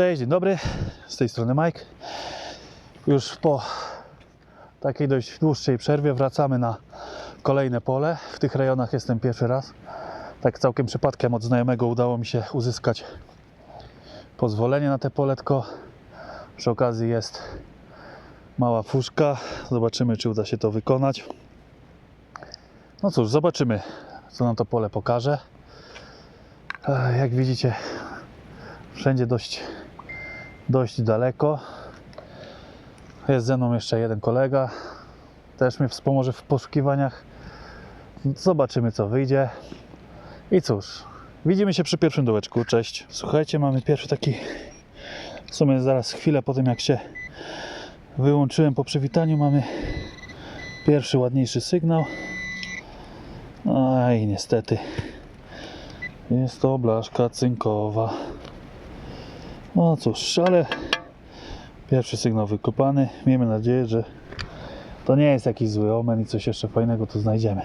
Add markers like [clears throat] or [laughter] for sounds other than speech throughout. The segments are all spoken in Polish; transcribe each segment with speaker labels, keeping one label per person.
Speaker 1: Cześć, dzień dobry. Z tej strony Mike. Już po takiej dość dłuższej przerwie wracamy na kolejne pole. W tych rejonach jestem pierwszy raz. Tak całkiem przypadkiem od znajomego udało mi się uzyskać pozwolenie na te poletko. Przy okazji jest mała fuszka. Zobaczymy, czy uda się to wykonać. No cóż, zobaczymy, co nam to pole pokaże. Jak widzicie, wszędzie dość, dość daleko. Jest ze mną jeszcze jeden kolega, też mnie wspomoże w poszukiwaniach. Zobaczymy, co wyjdzie. I cóż, widzimy się przy pierwszym dołeczku. Cześć. Słuchajcie, mamy pierwszy taki. W sumie zaraz chwilę po tym, jak się wyłączyłem po przywitaniu, mamy pierwszy ładniejszy sygnał. Aj, niestety. Jest to blaszka cynkowa. No cóż, ale pierwszy sygnał wykopany. Miejmy nadzieję, że to nie jest jakiś zły omen i coś jeszcze fajnego tu znajdziemy.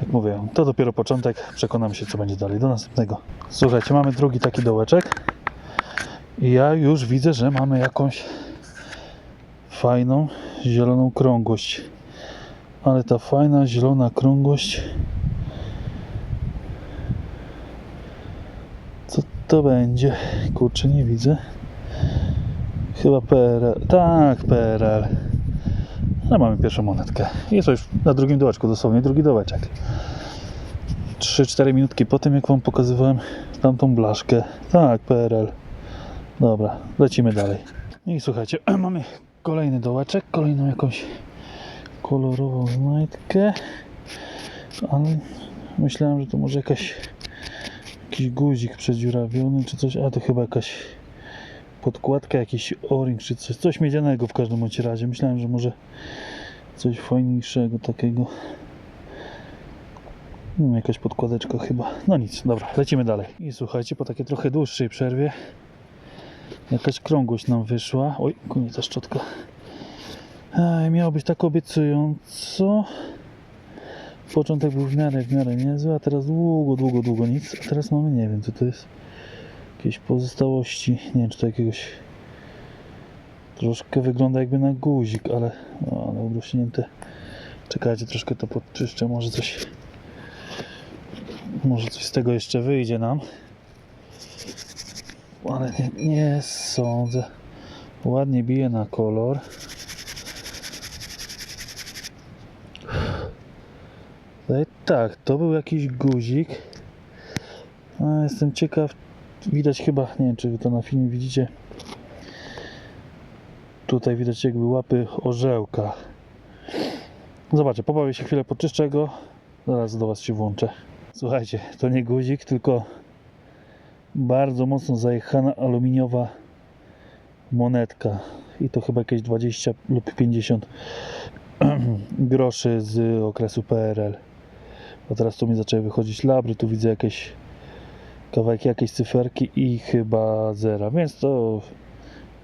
Speaker 1: Jak mówię, to dopiero początek. Przekonamy się, co będzie dalej. Do następnego. Słuchajcie, mamy drugi taki dołeczek. I ja już widzę, że mamy jakąś fajną, zieloną krągłość. Ale ta fajna, zielona krągłość Co to będzie? Kurczę, nie widzę. Chyba PRL. Tak, PRL. No mamy pierwszą monetkę. Jest to już na drugim dołeczku, dosłownie drugi dołeczek. 3-4 minutki po tym, jak Wam pokazywałem tamtą blaszkę. Tak, PRL. Dobra, lecimy dalej. I słuchajcie, [clears throat] mamy kolejny dołeczek, kolejną jakąś kolorową znajdkę. Ale myślałem, że to może jakaś jakiś guzik przedziurawiony czy coś, a to chyba jakaś podkładka, jakiś o-ring czy coś, coś miedzianego w każdym bądź razie. Myślałem, że może coś fajniejszego takiego. No, jakaś podkładeczka chyba. No nic, dobra, lecimy dalej. I słuchajcie, po takiej trochę dłuższej przerwie jakaś krągłość nam wyszła. Oj, kunie ta szczotka. Ej, miało być tak obiecująco. Początek był w miarę, w miarę niezły, a teraz długo, długo, długo nic. A teraz mamy, nie wiem co to jest. Jakieś pozostałości. Nie wiem, czy to jakiegoś... Troszkę wygląda jakby na guzik, ale... No, ale. Czekajcie, troszkę to podczyszczę. Może coś... Może coś z tego jeszcze wyjdzie nam. Ale nie, nie sądzę. Ładnie bije na kolor. Tutaj tak, to był jakiś guzik. A, jestem ciekaw. Widać chyba, nie wiem czy wy to na filmie widzicie. Tutaj widać jakby łapy orzełka. Zobaczę, pobawię się chwilę, poczyszczę go. Zaraz do Was się włączę. Słuchajcie, to nie guzik, tylko bardzo mocno zajechana aluminiowa monetka. I to chyba jakieś 20 lub 50 [clears throat] groszy z okresu PRL. Bo teraz tu mi zaczęły wychodzić labry, tu widzę jakieś kawałki, jakieś cyferki i chyba zera, więc to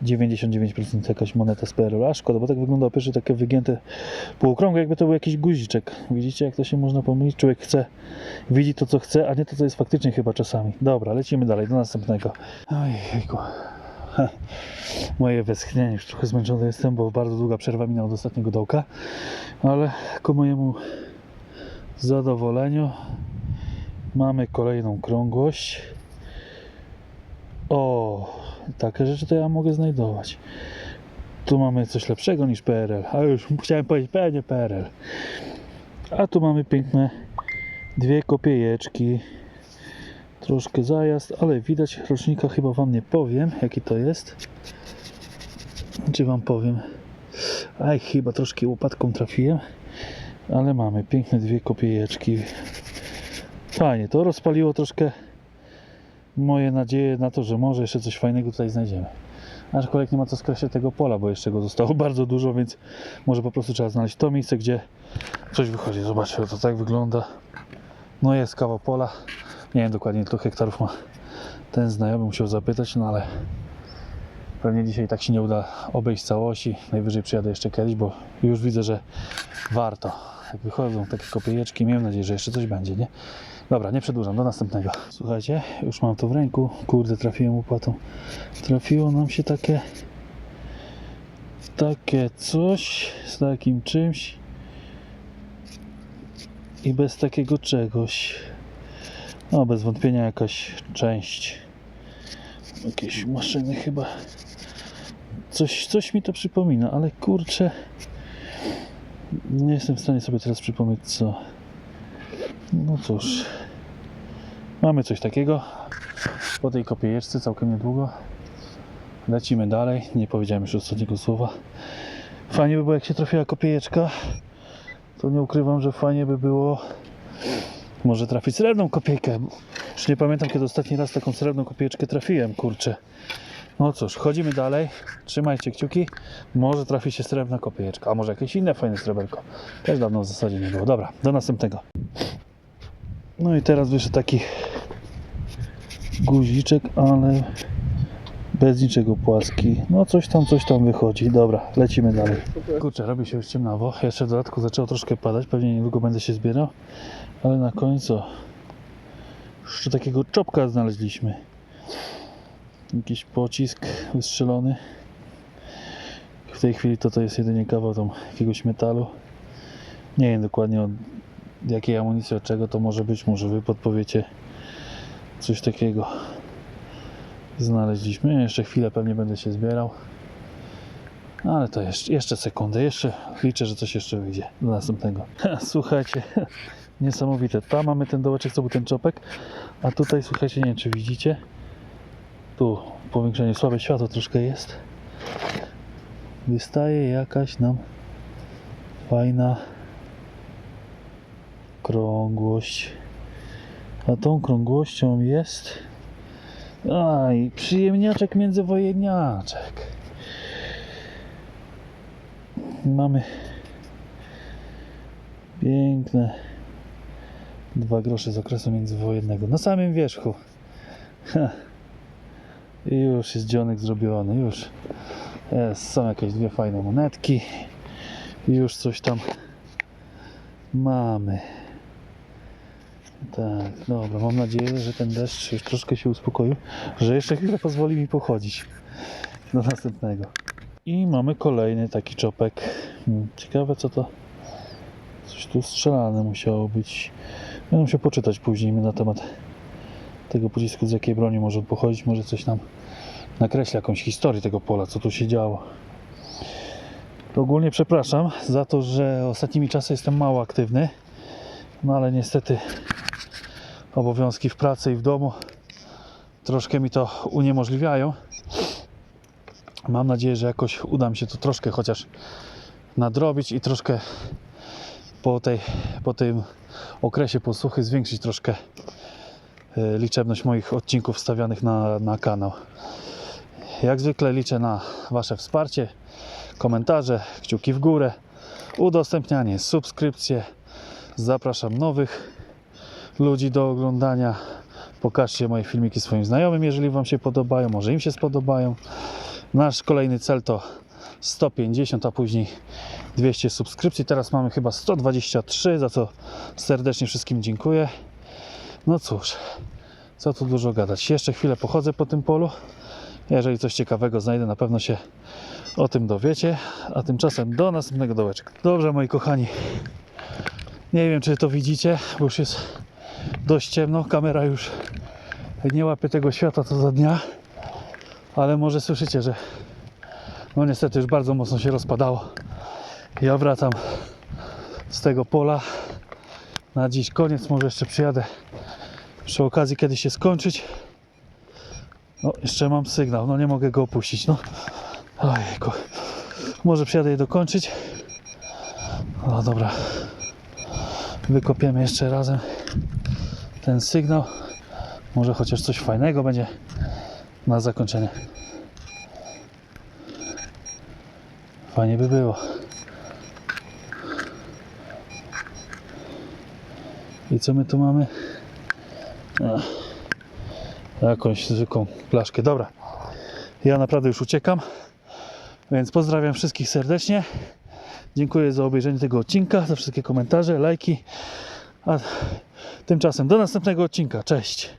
Speaker 1: 99% jakaś moneta z PRL. A szkoda, bo tak wyglądało pierwsze takie wygięte półokrągłe, jakby to był jakiś guziczek. Widzicie, jak to się można pomylić? Człowiek chce, widzi to, co chce, a nie to, co jest faktycznie chyba czasami. Dobra, lecimy dalej, do następnego. Ha. Moje westchnienie, już trochę zmęczony jestem, bo bardzo długa przerwa minęła od ostatniego dołka, ale ku mojemu zadowoleniu mamy kolejną krągłość. O, takie rzeczy to ja mogę znajdować. Tu mamy coś lepszego niż PRL, a już chciałem powiedzieć pewnie PRL. A tu mamy piękne dwie kopiejeczki. Troszkę zajazd, ale widać rocznika chyba wam nie powiem, jaki to jest. Czy wam powiem? Aj, chyba troszkę łopatką trafiłem. Ale mamy piękne dwie kopiejeczki. Fajnie, to rozpaliło troszkę moje nadzieje na to, że może jeszcze coś fajnego tutaj znajdziemy. Aczkolwiek nie ma co skreślać tego pola, bo jeszcze go zostało [laughs] bardzo dużo, więc może po prostu trzeba znaleźć to miejsce, gdzie coś wychodzi. Zobaczcie, to tak wygląda. No jest kawał pola. Nie wiem dokładnie, ile hektarów ma ten znajomy, musiał zapytać, no ale pewnie dzisiaj tak się nie uda obejść całości. Najwyżej przyjadę jeszcze kiedyś, bo już widzę, że warto. Jak wychodzą takie kopiejeczki, miejmy nadzieję, że jeszcze coś będzie, nie? Dobra, nie przedłużam, do następnego. Słuchajcie, już mam to w ręku. Kurde, trafiłem łopatą. Trafiło nam się takie takie coś z takim czymś i bez takiego czegoś. No, bez wątpienia jakaś część jakiejś maszyny chyba. Coś, coś mi to przypomina, ale kurczę, nie jestem w stanie sobie teraz przypomnieć co. No cóż, mamy coś takiego po tej kopiejeczce całkiem niedługo. Lecimy dalej, nie powiedziałem już ostatniego słowa. Fajnie by było jak się trafiła kopiejeczka, to nie ukrywam, że fajnie by było może trafić srebrną kopiejkę. Już nie pamiętam kiedy ostatni raz taką srebrną kopiejeczkę trafiłem, kurczę. No cóż, chodzimy dalej. Trzymajcie kciuki. Może trafi się srebrna kopiejeczka, a może jakieś inne fajne sreberko. Też dawno w zasadzie nie było. Dobra, do następnego. No i teraz wyszedł taki guziczek, ale bez niczego płaski. No coś tam, coś tam wychodzi. Dobra, lecimy dalej. Kurczę, robi się już ciemnawo. Jeszcze w dodatku zaczęło troszkę padać. Pewnie niedługo będę się zbierał. Ale na końcu jeszcze takiego czopka znaleźliśmy. Jakiś pocisk wystrzelony. W tej chwili to to jest jedynie kawał tam jakiegoś metalu. Nie wiem dokładnie od jakiej amunicji, od czego to może być. Może wy podpowiecie coś takiego. Znaleźliśmy. Jeszcze chwilę pewnie będę się zbierał. Ale to jeszcze, jeszcze sekundę. Jeszcze liczę, że coś jeszcze wyjdzie do następnego. [laughs] Słuchajcie, [laughs] niesamowite. Tam mamy ten dołeczek, co był ten czopek. A tutaj, słuchajcie, nie wiem czy widzicie. Tu powiększenie słabe światło troszkę jest. Wystaje jakaś nam fajna krągłość. A tą krągłością jest. Aj, przyjemniaczek międzywojenniaczek. Mamy piękne dwa grosze z okresu międzywojennego na samym wierzchu. Ha. I już jest dzionek zrobiony, już są jakieś dwie fajne monetki i już coś tam mamy. Tak, dobra, mam nadzieję, że ten deszcz już troszkę się uspokoił, że jeszcze chwilę pozwoli mi pochodzić do następnego. I mamy kolejny taki czopek. Hmm, Ciekawe co to. Coś tu strzelane musiało być. Będę musiał poczytać później na temat tego pocisku, z jakiej broni może pochodzić. Może coś nam nakreśli jakąś historię tego pola, co tu się działo. Ogólnie przepraszam za to, że ostatnimi czasy jestem mało aktywny. No ale niestety obowiązki w pracy i w domu troszkę mi to uniemożliwiają. Mam nadzieję, że jakoś uda mi się to troszkę chociaż nadrobić i troszkę po, tej, po tym okresie posłuchy zwiększyć troszkę liczebność moich odcinków wstawianych na, na kanał. Jak zwykle liczę na Wasze wsparcie, komentarze, kciuki w górę, udostępnianie, subskrypcje. Zapraszam nowych ludzi do oglądania. Pokażcie moje filmiki swoim znajomym, jeżeli Wam się podobają, może im się spodobają. Nasz kolejny cel to 150, a później 200 subskrypcji. Teraz mamy chyba 123, za co serdecznie wszystkim dziękuję. No cóż, co tu dużo gadać. Jeszcze chwilę pochodzę po tym polu. Jeżeli coś ciekawego znajdę, na pewno się o tym dowiecie. A tymczasem do następnego dołeczka. Dobrze, moi kochani. Nie wiem, czy to widzicie, bo już jest dość ciemno. Kamera już nie łapie tego światła co za dnia. Ale może słyszycie, że no niestety już bardzo mocno się rozpadało. Ja wracam z tego pola. Na dziś koniec, może jeszcze przyjadę przy okazji kiedyś się skończyć. No, jeszcze mam sygnał, no nie mogę go opuścić. No, ojejku. Może przyjadę je dokończyć. No dobra. Wykopiemy jeszcze razem ten sygnał. Może chociaż coś fajnego będzie na zakończenie. Fajnie by było. I co my tu mamy? Jakąś zwykłą flaszkę. Dobra. Ja naprawdę już uciekam. Więc pozdrawiam wszystkich serdecznie. Dziękuję za obejrzenie tego odcinka, za wszystkie komentarze, lajki. A Tymczasem do następnego odcinka. Cześć!